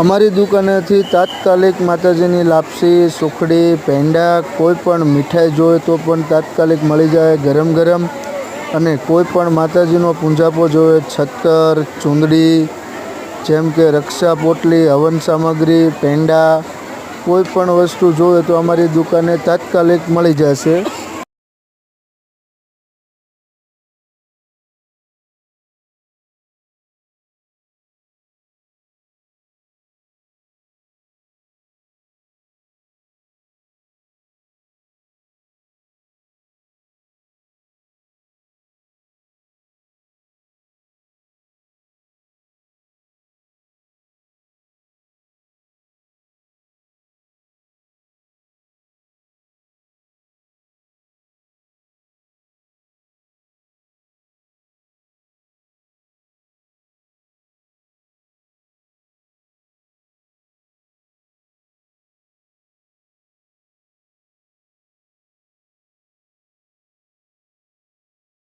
અમારી દુકાનેથી તાત્કાલિક માતાજીની લાપસી, સુખડી, પેંડા, કોઈ પણ મીઠાઈ જોઈએ તો પણ તાત્કાલિક મળી જાય ગરમ ગરમ. અને કોઈ પણ માતાજીનો પૂંજાપો જોઈએ છત્તર, ચૂંદડી, જેમ કે રક્ષા પોટલી હવન સામગ્રી, પેંડા, કોઈ પણ વસ્તુ જોઈએ તો અમારી દુકાને તાત્કાલિક મળી જશે.